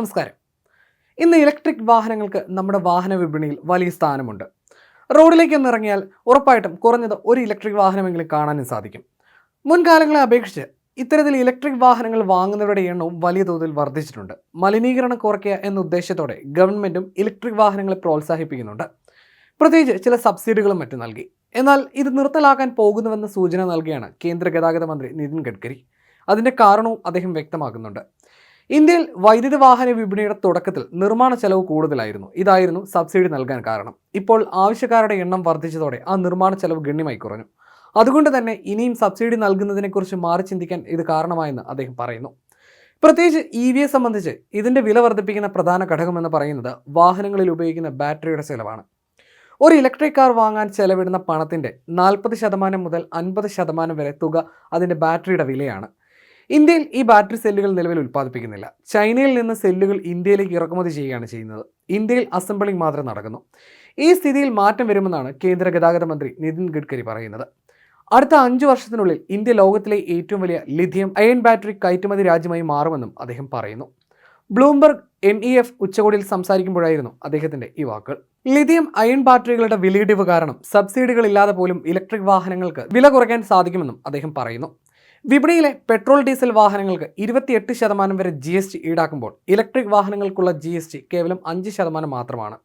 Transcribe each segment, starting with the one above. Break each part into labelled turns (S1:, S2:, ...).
S1: നമസ്കാരം. ഇന്ന് ഇലക്ട്രിക് വാഹനങ്ങൾക്ക് നമ്മുടെ വാഹന വിപണിയിൽ വലിയ സ്ഥാനമുണ്ട്. റോഡിലേക്ക് ഒന്ന് ഇറങ്ങിയാൽ ഉറപ്പായിട്ടും കുറഞ്ഞത് ഒരു ഇലക്ട്രിക് വാഹനമെങ്കിലും കാണാനും സാധിക്കും. മുൻകാലങ്ങളെ അപേക്ഷിച്ച് ഇത്തരത്തിൽ ഇലക്ട്രിക് വാഹനങ്ങൾ വാങ്ങുന്നവരുടെ എണ്ണവും വലിയ തോതിൽ വർദ്ധിച്ചിട്ടുണ്ട്. മലിനീകരണം കുറയ്ക്കുക എന്ന ഉദ്ദേശത്തോടെ ഗവൺമെന്റും ഇലക്ട്രിക് വാഹനങ്ങളെ പ്രോത്സാഹിപ്പിക്കുന്നുണ്ട്. പ്രത്യേകിച്ച് ചില സബ്സിഡികളും മറ്റും നൽകി. എന്നാൽ ഇത് നിർത്തലാക്കാൻ പോകുന്നുവെന്ന സൂചന നൽകിയാണ് കേന്ദ്ര ഗതാഗത മന്ത്രി നിതിൻ ഗഡ്കരി. അതിന്റെ കാരണവും അദ്ദേഹം വ്യക്തമാക്കുന്നുണ്ട്. ഇന്ത്യയിൽ വൈദ്യുത വാഹന വിപണിയുടെ തുടക്കത്തിൽ നിർമ്മാണ ചെലവ് കൂടുതലായിരുന്നു. ഇതായിരുന്നു സബ്സിഡി നൽകാൻ കാരണം. ഇപ്പോൾ ആവശ്യക്കാരുടെ എണ്ണം വർദ്ധിച്ചതോടെ ആ നിർമ്മാണ ചെലവ് ഗണ്യമായി കുറഞ്ഞു. അതുകൊണ്ട് തന്നെ ഇനിയും സബ്സിഡി നൽകുന്നതിനെക്കുറിച്ച് മാറി ചിന്തിക്കാൻ ഇത് കാരണമായെന്ന് അദ്ദേഹം പറയുന്നു. പ്രത്യേകിച്ച് ഇ വിയെ സംബന്ധിച്ച് ഇതിന്റെ വില വർദ്ധിപ്പിക്കുന്ന പ്രധാന ഘടകമെന്ന് പറയുന്നത് വാഹനങ്ങളിൽ ഉപയോഗിക്കുന്ന ബാറ്ററിയുടെ ചെലവാണ്. ഒരു ഇലക്ട്രിക് കാർ വാങ്ങാൻ ചെലവിടുന്ന പണത്തിന്റെ നാൽപ്പത് ശതമാനം മുതൽ അൻപത് ശതമാനം വരെ തുക അതിന്റെ ബാറ്ററിയുടെ വിലയാണ്. ഇന്ത്യയിൽ ഈ ബാറ്ററി സെല്ലുകൾ നിലവിൽ ഉൽപ്പാദിപ്പിക്കുന്നില്ല. ചൈനയിൽ നിന്ന് സെല്ലുകൾ ഇന്ത്യയിലേക്ക് ഇറക്കുമതി ചെയ്യുകയാണ് ചെയ്യുന്നത്. ഇന്ത്യയിൽ അസംബ്ലിംഗ് മാത്രം നടക്കുന്നു. ഈ സ്ഥിതിയിൽ മാറ്റം വരുമെന്നാണ് കേന്ദ്ര ഗതാഗത മന്ത്രി നിതിൻ ഗഡ്കരി പറയുന്നത്. അടുത്ത അഞ്ചു വർഷത്തിനുള്ളിൽ ഇന്ത്യ ലോകത്തിലെ ഏറ്റവും വലിയ ലിഥിയം അയൺ ബാറ്ററി കയറ്റുമതി രാജ്യമായി മാറുമെന്നും അദ്ദേഹം പറയുന്നു. ബ്ലൂംബർഗ് എം ഇ എഫ് ഉച്ചകോടിയിൽ സംസാരിക്കുമ്പോഴായിരുന്നു അദ്ദേഹത്തിന്റെ ഈ വാക്കുകൾ. ലിഥിയം അയൺ ബാറ്ററികളുടെ വിലയിടിവ് കാരണം സബ്സിഡികൾ ഇല്ലാതെ പോലും ഇലക്ട്രിക് വാഹനങ്ങൾക്ക് വില കുറയ്ക്കാൻ സാധിക്കുമെന്നും അദ്ദേഹം പറയുന്നു. വിപണിയിലെ പെട്രോൾ ഡീസൽ വാഹനങ്ങൾക്ക് ഇരുപത്തിയെട്ട് ശതമാനം വരെ ജി എസ് ടി ഈടാക്കുമ്പോൾ ഇലക്ട്രിക് വാഹനങ്ങൾക്കുള്ള ജി എസ് ടി കേവലം അഞ്ച് ശതമാനം മാത്രമാണ്.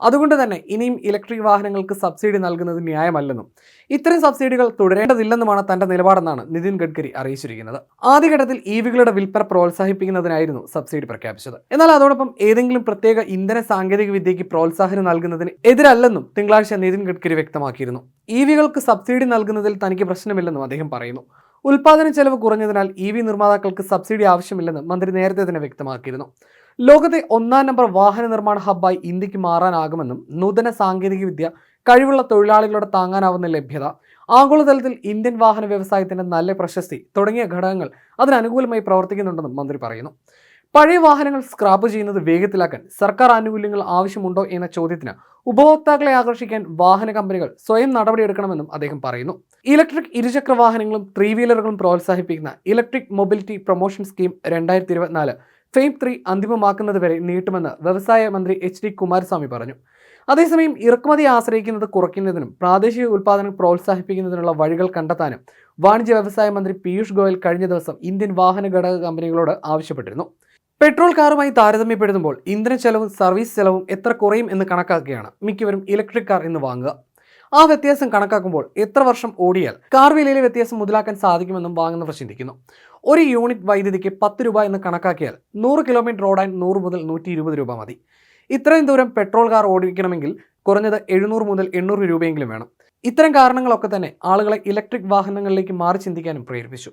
S1: അതുകൊണ്ട് തന്നെ ഇനിയും ഇലക്ട്രിക് വാഹനങ്ങൾക്ക് സബ്സിഡി നൽകുന്നത് ന്യായമല്ലെന്നും ഇത്തരം സബ്സിഡികൾ തുടരേണ്ടതില്ലെന്നുമാണ് തന്റെ നിലപാടെന്നാണ് നിതിൻ ഗഡ്കരി അറിയിച്ചിരിക്കുന്നത്. ആദ്യഘട്ടത്തിൽ ഇ വികളുടെ വിൽപ്പന പ്രോത്സാഹിപ്പിക്കുന്നതിനായിരുന്നു സബ്സിഡി പ്രഖ്യാപിച്ചത്. എന്നാൽ അതോടൊപ്പം ഏതെങ്കിലും പ്രത്യേക ഇന്ധന സാങ്കേതിക വിദ്യയ്ക്ക് പ്രോത്സാഹനം നൽകുന്നതിന് എതിരല്ലെന്നും തിങ്കളാഴ്ച നിതിൻ ഗഡ്കരി വ്യക്തമാക്കിയിരുന്നു. ഇ വികൾക്ക് സബ്സിഡി നൽകുന്നതിൽ തനിക്ക് പ്രശ്നമില്ലെന്നും അദ്ദേഹം പറയുന്നു. ഉൽപാദന ചെലവ് കുറഞ്ഞതിനാൽ ഇ വി നിർമ്മാതാക്കൾക്ക് സബ്സിഡി ആവശ്യമില്ലെന്ന് മന്ത്രി നേരത്തെ തന്നെ വ്യക്തമാക്കിയിരുന്നു. ലോകത്തെ ഒന്നാം നമ്പർ വാഹന നിർമ്മാണ ഹബ്ബായി ഇന്ത്യയ്ക്ക് മാറാനാകുമെന്നും നൂതന സാങ്കേതികവിദ്യ കഴിവുള്ള തൊഴിലാളികളുടെ താങ്ങാനാവുന്ന ലഭ്യത ആഗോളതലത്തിൽ ഇന്ത്യൻ വാഹന വ്യവസായത്തിന്റെ നല്ല പ്രശസ്തി തുടങ്ങിയ ഘടകങ്ങൾ അതിനനുകൂലമായി പ്രവർത്തിക്കുന്നുണ്ടെന്നും മന്ത്രി പറയുന്നു. പഴയ വാഹനങ്ങൾ സ്ക്രാപ്പ് ചെയ്യുന്നത് വേഗത്തിലാക്കാൻ സർക്കാർ ആനുകൂല്യങ്ങൾ ആവശ്യമുണ്ടോ എന്ന ചോദ്യത്തിന് ഉപഭോക്താക്കളെ ആകർഷിക്കാൻ വാഹന കമ്പനികൾ സ്വയം നടപടിയെടുക്കണമെന്നും അദ്ദേഹം പറയുന്നു. ഇലക്ട്രിക് ഇരുചക്ര വാഹനങ്ങളും ത്രീ വീലറുകളും പ്രോത്സാഹിപ്പിക്കുന്ന ഇലക്ട്രിക് മൊബിലിറ്റി പ്രൊമോഷൻ സ്കീം രണ്ടായിരത്തി ഇരുപത്തിനാല് ഫെയിം ത്രീ അന്തിമമാക്കുന്നത് വരെ നീട്ടുമെന്ന് വ്യവസായ മന്ത്രി എച്ച് ഡി കുമാരസ്വാമി പറഞ്ഞു. അതേസമയം ഇറക്കുമതി ആശ്രയിക്കുന്നത് കുറയ്ക്കുന്നതിനും പ്രാദേശിക ഉൽപ്പാദനം പ്രോത്സാഹിപ്പിക്കുന്നതിനുള്ള വഴികൾ കണ്ടെത്താനും വാണിജ്യ വ്യവസായ മന്ത്രി പീയൂഷ് ഗോയൽ കഴിഞ്ഞ ദിവസം ഇന്ത്യൻ വാഹന ഘടക കമ്പനികളോട് ആവശ്യപ്പെട്ടിരുന്നു. പെട്രോൾ കാറുമായി താരതമ്യപ്പെടുത്തുമ്പോൾ ഇന്ധന ചെലവും സർവീസ് ചെലവും എത്ര കുറയും എന്ന് കണക്കാക്കുകയാണ് മിക്കവരും ഇലക്ട്രിക് കാർ എന്ന് വാങ്ങുക. ആ വ്യത്യാസം കണക്കാക്കുമ്പോൾ എത്ര വർഷം ഓടിയാൽ കാർ വിലയിലെ വ്യത്യാസം മുതലാക്കാൻ സാധിക്കുമെന്നും വാങ്ങുന്നവർ ചിന്തിക്കുന്നു. ഒരു യൂണിറ്റ് വൈദ്യുതിക്ക് പത്ത് രൂപ എന്ന് കണക്കാക്കിയാൽ നൂറ് കിലോമീറ്റർ ഓടാൻ നൂറ് മുതൽ നൂറ്റി ഇരുപത് രൂപ മതി. ഇത്രയും ദൂരം പെട്രോൾ കാർ ഓടിക്കണമെങ്കിൽ കുറഞ്ഞത് എഴുന്നൂറ് മുതൽ എണ്ണൂറ് രൂപയെങ്കിലും വേണം. ഇത്തരം കാരണങ്ങളൊക്കെ തന്നെ ആളുകളെ ഇലക്ട്രിക് വാഹനങ്ങളിലേക്ക് മാറി ചിന്തിക്കാനും പ്രേരിപ്പിച്ചു.